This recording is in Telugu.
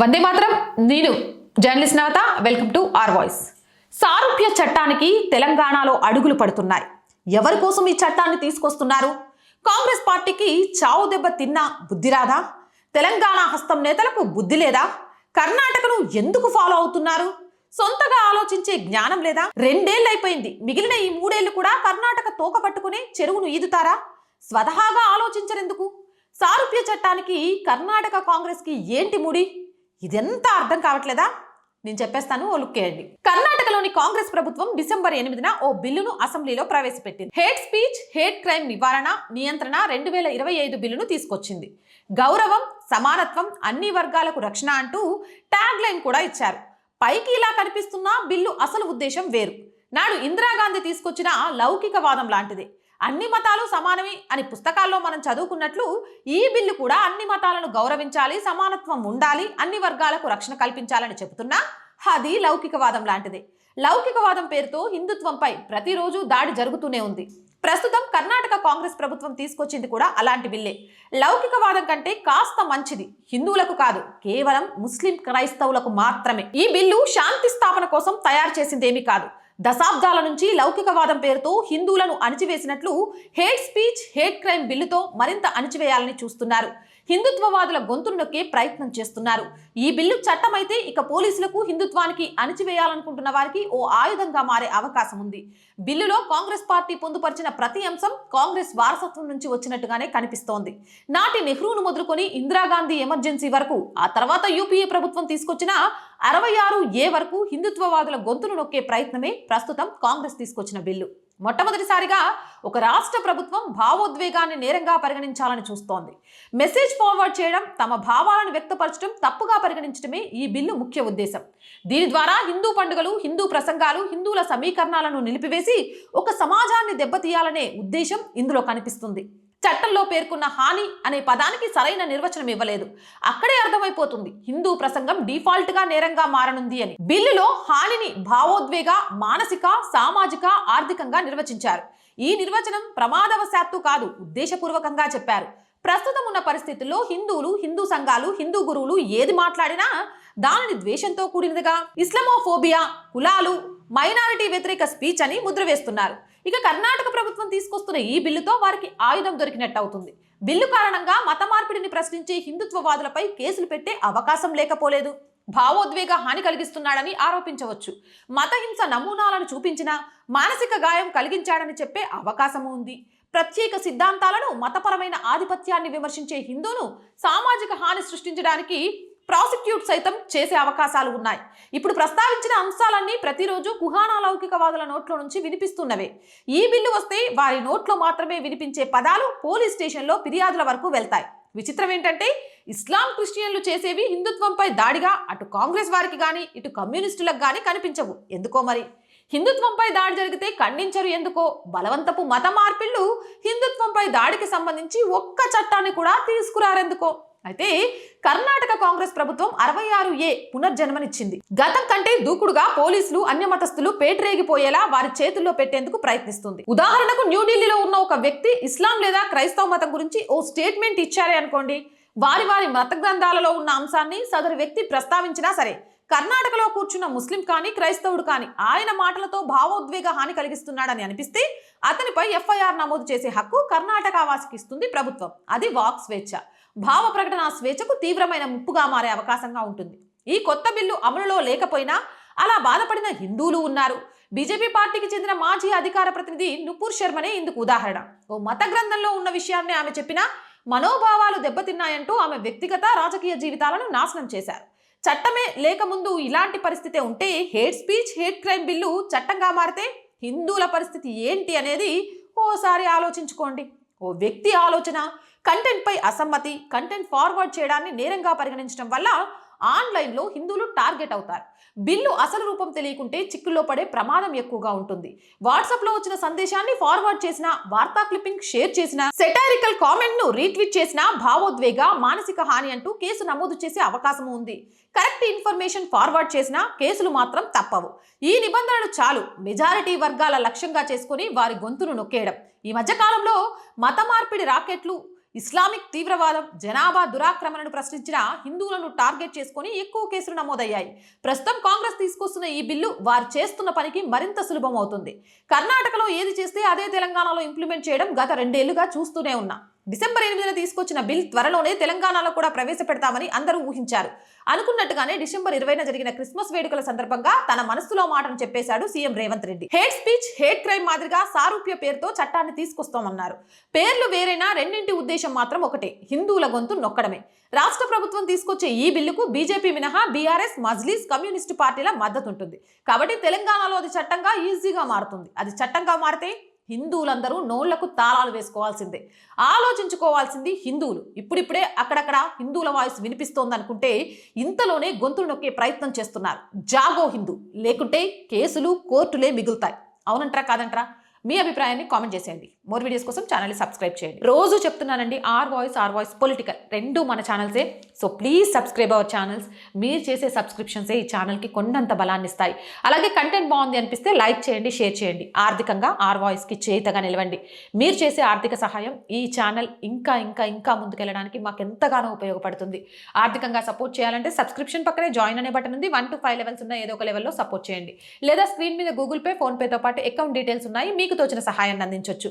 వందే మాత్రం. నేను journalist Navata. Welcome to R voice. సారూప్య చట్టానికి తెలంగాణలో అడుగులు పడుతున్నాయి. ఎవరి కోసం ఈ చట్టాన్ని తీసుకొస్తున్నారు? కాంగ్రెస్ పార్టీకి చావు దెబ్బ తిన్న బుద్ధి రాదా? తెలంగాణ హస్తం నేతలకు బుద్ధి లేదా? కర్ణాటకను ఎందుకు ఫాలో అవుతున్నారు? సొంతగా ఆలోచించే జ్ఞానం లేదా? రెండేళ్ళు అయిపోయింది మిగిలిన ఈ మూడేళ్ళు కూడా కర్ణాటక తోక పట్టుకుని చెరువును ఈదుతారా? స్వతహాగా ఆలోచించరెందుకు? సారూప్య చట్టానికి కర్ణాటక కాంగ్రెస్కి ఏంటి ముడి? ఇదెంత అర్థం కావట్లేదా? నేను చెప్పేస్తాను ఓ లుక్ వేయండి. కర్ణాటకలోని కాంగ్రెస్ ప్రభుత్వం డిసెంబర్ ఎనిమిదిన ఓ బిల్లును అసెంబ్లీలో ప్రవేశపెట్టింది. హేట్ స్పీచ్ హేట్ క్రైమ్ నివారణ నియంత్రణ రెండు వేల ఇరవై ఐదు బిల్లును తీసుకొచ్చింది. గౌరవం సమానత్వం అన్ని వర్గాలకు రక్షణ అంటూ ట్యాగ్ లైన్ కూడా ఇచ్చారు. పైకి ఇలా కనిపిస్తున్న బిల్లు అసలు ఉద్దేశం వేరు. నాడు ఇందిరాగాంధీ తీసుకొచ్చిన లౌకికవాదం లాంటిది. అన్ని మతాలు సమానమే అని పుస్తకాల్లో మనం చదువుకున్నట్లు ఈ బిల్లు కూడా అన్ని మతాలను గౌరవించాలి సమానత్వం ఉండాలి అన్ని వర్గాలకు రక్షణ కల్పించాలని చెబుతున్నా అది లౌకికవాదం లాంటిదే. లౌకికవాదం పేరుతో హిందుత్వంపై ప్రతిరోజు దాడి జరుగుతూనే ఉంది. ప్రస్తుతం కర్ణాటక కాంగ్రెస్ ప్రభుత్వం తీసుకొచ్చింది కూడా అలాంటి బిల్లే. లౌకికవాదం కంటే కాస్త మంచిది. హిందువులకు కాదు కేవలం ముస్లిం క్రైస్తవులకు మాత్రమే. ఈ బిల్లు శాంతి స్థాపన కోసం తయారు చేసిందేమీ కాదు. దశాబ్దాల నుంచి లౌకికవాదం పేరుతో హిందువులను అణిచివేసినట్లు హేట్ స్పీచ్ హేట్ క్రైమ్ బిల్లుతో మరింత అణిచివేయాలని చూస్తున్నారు. హిందుత్వవాదుల గొంతును నొక్కే ప్రయత్నం చేస్తున్నారు. ఈ బిల్లు చట్టమైతే ఇక పోలీసులకు హిందుత్వానికి అణిచివేయాలనుకుంటున్న వారికి ఓ ఆయుధంగా మారే అవకాశం ఉంది. బిల్లులో కాంగ్రెస్ పార్టీ పొందుపరిచిన ప్రతి అంశం కాంగ్రెస్ వారసత్వం నుంచి వచ్చినట్టుగానే కనిపిస్తోంది. నాటి నెహ్రూను మొదలుకొని ఇందిరాగాంధీ ఎమర్జెన్సీ వరకు ఆ తర్వాత యూపీఏ ప్రభుత్వం తీసుకొచ్చిన అరవై ఆరు ఏ వరకు హిందుత్వవాదుల గొంతును నొక్కే ప్రయత్నమే ప్రస్తుతం కాంగ్రెస్ తీసుకొచ్చిన బిల్లు. మొట్టమొదటిసారిగా ఒక రాష్ట్ర ప్రభుత్వం భావోద్వేగాన్ని నేరంగా పరిగణించాలని చూస్తోంది. మెసేజ్ ఫార్వర్డ్ చేయడం తమ భావాలను వ్యక్తపరచడం తప్పుగా పరిగణించడమే ఈ బిల్లు ముఖ్య ఉద్దేశం. దీని ద్వారా హిందూ పండుగలు హిందూ ప్రసంగాలు హిందువుల సమీకరణాలను నిలిపివేసి ఒక సమాజాన్ని దెబ్బతీయాలనే ఉద్దేశం ఇందులో కనిపిస్తుంది. చట్టంలో పేర్కొన్న హాని అనే పదానికి సరైన నిర్వచనం ఇవ్వలేదు. అక్కడే అర్థమైపోతుంది. హిందూ ప్రసంగం డిఫాల్ట్గా నేరంగా మారనుంది అని. బిల్లులో హానిని భావోద్వేగ మానసిక సామాజిక ఆర్థికంగా నిర్వచించారు. ఈ నిర్వచనం ప్రమాదవశాత్తు కాదు ఉద్దేశపూర్వకంగా చెప్పారు. ప్రస్తుతం ఉన్న పరిస్థితుల్లో హిందువులు హిందూ సంఘాలు హిందూ గురువులు ఏది మాట్లాడినా దానిని ద్వేషంతో కూడినదిగా ఇస్లామోఫోబియా కులాలు మైనారిటీ వ్యతిరేక స్పీచ్ అని ముద్ర వేస్తున్నారు. ఇక కర్ణాటక ప్రభుత్వం తీసుకొస్తున్న ఈ బిల్లుతో వారికి ఆయుధం దొరికినట్టు అవుతుంది. బిల్లు కారణంగా మత మార్పిడిని ప్రశ్నించే హిందుత్వవాదులపై కేసులు పెట్టే అవకాశం లేకపోలేదు. భావోద్వేగ హాని కలిగిస్తున్నాడని ఆరోపించవచ్చు. మతహింస నమూనాలను చూపించినా మానసిక గాయం కలిగించాడని చెప్పే అవకాశము ఉంది. ప్రత్యేక సిద్ధాంతాలను మతపరమైన ఆధిపత్యాన్ని విమర్శించే హిందూను సామాజిక హాని సృష్టించడానికి ప్రాసిక్యూట్ సైతం చేసే అవకాశాలు ఉన్నాయి. ఇప్పుడు ప్రస్తావించిన అంశాలన్నీ ప్రతిరోజు కుహానా లౌకికవాదుల నోట్లో నుంచి వినిపిస్తున్నవే. ఈ బిల్లు వస్తే వారి నోట్లో మాత్రమే వినిపించే పదాలు పోలీస్ స్టేషన్లో ఫిర్యాదుల వరకు వెళ్తాయి. విచిత్రం ఏంటంటే ఇస్లాం క్రిస్టియన్లు చేసేవి హిందుత్వంపై దాడిగా అటు కాంగ్రెస్ వారికి కానీ ఇటు కమ్యూనిస్టులకు కానీ కనిపించవు. ఎందుకో మరి? హిందుత్వంపై దాడి జరిగితే ఖండించరు ఎందుకో? బలవంతపు మత మార్పిళ్ళు హిందుత్వంపై దాడికి సంబంధించి ఒక్క చట్టాన్ని కూడా తీసుకురారెందుకో? అయితే కర్ణాటక కాంగ్రెస్ ప్రభుత్వం అరవై ఆరు ఏ పునర్జన్మనిచ్చింది. గతం కంటే దూకుడుగా పోలీసులు అన్య మతస్థులు పేటరేగిపోయేలా వారి చేతుల్లో పెట్టేందుకు ప్రయత్నిస్తుంది. ఉదాహరణకు న్యూఢిల్లీలో ఉన్న ఒక వ్యక్తి ఇస్లాం లేదా క్రైస్తవ మతం గురించి ఓ స్టేట్మెంట్ ఇచ్చారే అనుకోండి. వారి వారి మత గ్రంథాలలో ఉన్న అంశాన్ని సదరు వ్యక్తి ప్రస్తావించినా సరే కర్ణాటకలో కూర్చున్న ముస్లిం కానీ క్రైస్తవుడు కానీ ఆయన మాటలతో భావోద్వేగ హాని కలిగిస్తున్నాడని అనిపిస్తే అతనిపై ఎఫ్ఐఆర్ నమోదు చేసే హక్కు కర్ణాటక వాసికి ఇస్తుంది ప్రభుత్వం. అది వాక్ స్వేచ్ఛ. భావ ప్రకటన స్వేచ్ఛకు తీవ్రమైన ముప్పుగా మారే అవకాశంగా ఉంటుంది. ఈ కొత్త బిల్లు అమలులో లేకపోయినా అలా బాధపడిన హిందువులు ఉన్నారు. బీజేపీ పార్టీకి చెందిన మాజీ అధికార ప్రతినిధి నుపూర్ శర్మనే ఇందుకు ఉదాహరణ. ఓ మత గ్రంథంలో ఉన్న విషయాన్ని ఆమె చెప్పిన మనోభావాలు దెబ్బతిన్నాయంటూ ఆమె వ్యక్తిగత రాజకీయ జీవితాలను నాశనం చేశారు. చట్టమే లేకముందు ఇలాంటి పరిస్థితే ఉంటే hate speech hate crime bill చట్టంగా మారితే హిందువుల పరిస్థితి ఏంటి అనేది ఓసారి ఆలోచించుకోండి. ఓ వ్యక్తి ఆలోచన కంటెంట్పై అసమ్మతి కంటెంట్ ఫార్వర్డ్ చేయడాన్ని నేరంగా పరిగణించడం వల్ల ఆన్లైన్లో హిందువులు టార్గెట్ అవుతారు. బిల్లు అసలు రూపం తెలియకుంటే చిక్కుల్లో పడే ప్రమాదం ఎక్కువగా ఉంటుంది. వాట్సాప్లో వచ్చిన సందేశాన్ని ఫార్వర్డ్ చేసిన వార్తా క్లిప్పింగ్ షేర్ చేసిన సెటారికల్ కామెంట్ను రీట్వీట్ చేసిన భావోద్వేగ మానసిక హాని అంటూ కేసు నమోదు చేసే అవకాశం ఉంది. కరెక్ట్ ఇన్ఫర్మేషన్ ఫార్వర్డ్ చేసినా కేసులు మాత్రం తప్పవు. ఈ నిబంధనలు చాలు. మెజారిటీ వర్గాల లక్ష్యంగా చేసుకుని వారి గొంతును నొక్కేయడం. ఈ మధ్య కాలంలో మత మార్పిడి రాకెట్లు ఇస్లామిక్ తీవ్రవాదం జనాభా దురాక్రమణను ప్రశ్నించిన హిందువులను టార్గెట్ చేసుకొని ఎక్కువ కేసులు నమోదయ్యాయి. ప్రస్తుతం కాంగ్రెస్ తీసుకొస్తున్న ఈ బిల్లు వారు చేస్తున్న పనికి మరింత సులభమవుతుంది. కర్ణాటకలో ఏది చేస్తే అదే తెలంగాణలో ఇంప్లిమెంట్ చేయడం గత రెండేళ్ళుగా చూస్తూనే ఉన్నా. డిసెంబర్ ఎనిమిదిన తీసుకొచ్చిన బిల్ త్వరలోనే తెలంగాణలో కూడా ప్రవేశపెడతామని అందరూ ఊహించారు. అనుకున్నట్టుగానే డిసెంబర్ ఇరవైన జరిగిన క్రిస్మస్ వేడుకల సందర్భంగా తన మనసులో మాటను చెప్పేశాడు CM Revanth Reddy. Hate speech hate crime మాదిరిగా సారూప్య పేరుతో చట్టాన్ని తీసుకొస్తామన్నారు. పేర్లు వేరైనా రెండింటి ఉద్దేశం మాత్రం ఒకటే హిందువుల గొంతు నొక్కడమే. రాష్ట్ర ప్రభుత్వం తీసుకొచ్చే ఈ బిల్లుకు బీజేపీ మినహా బీఆర్ఎస్ మజ్లీస్ కమ్యూనిస్టు పార్టీల మద్దతు ఉంటుంది కాబట్టి తెలంగాణలో అది చట్టంగా ఈజీగా మారుతుంది. అది చట్టంగా మారితే హిందువులందరూ నోళ్ళకు తాళాలు వేసుకోవాల్సిందే. ఆలోచించుకోవాల్సింది హిందువులు. ఇప్పుడిప్పుడే అక్కడక్కడ హిందువుల వాయిస్ వినిపిస్తోంది అనుకుంటే ఇంతలోనే గొంతులు నొక్కే ప్రయత్నం చేస్తున్నారు. జాగో హిందూ. లేకుంటే కేసులు కోర్టులే మిగులుతాయి. అవునంటారా కాదంటారా? మీ అభిప్రాయాన్ని కామెంట్ చేసేయండి. మోర్ వీడియోస్ కోసం ఛానల్ని సబ్స్క్రైబ్ చేయండి. రోజు చెప్తున్నానండి R voice R voice political రెండు మన ఛానల్సే so please subscribe our channels మీరు చేసే సబ్స్క్రిప్షన్సే ఈ ఛానల్కి కొండంత బలాన్ని ఇస్తాయి. అలాగే కంటెంట్ బాగుంది అనిపిస్తే లైక్ చేయండి షేర్ చేయండి. ఆర్థికంగా ఆర్ వాయిస్కి చేతగా నిలవండి. మీరు చేసే ఆర్థిక సహాయం ఈ ఛానల్ ఇంకా ఇంకా ఇంకా ముందుకెళ్ళడానికి మాకు ఎంతగానో ఉపయోగపడుతుంది. ఆర్థికంగా సపోర్ట్ చేయాలంటే సబ్స్క్రిప్షన్ పక్కనే జాయిన్ అనే బటన్ ఉంది. వన్ టు ఫైవ్ లెవెల్స్ ఉన్న ఏదో ఒక లెవెల్లో సపోర్ట్ చేయండి. లేదా స్క్రీన్ మీద గూగుల్ పే ఫోన్పేతో పాటు అకౌంట్ డీటెయిల్స్ ఉన్నాయి. మీకు తోచిన సహాయాన్ని అందించవచ్చు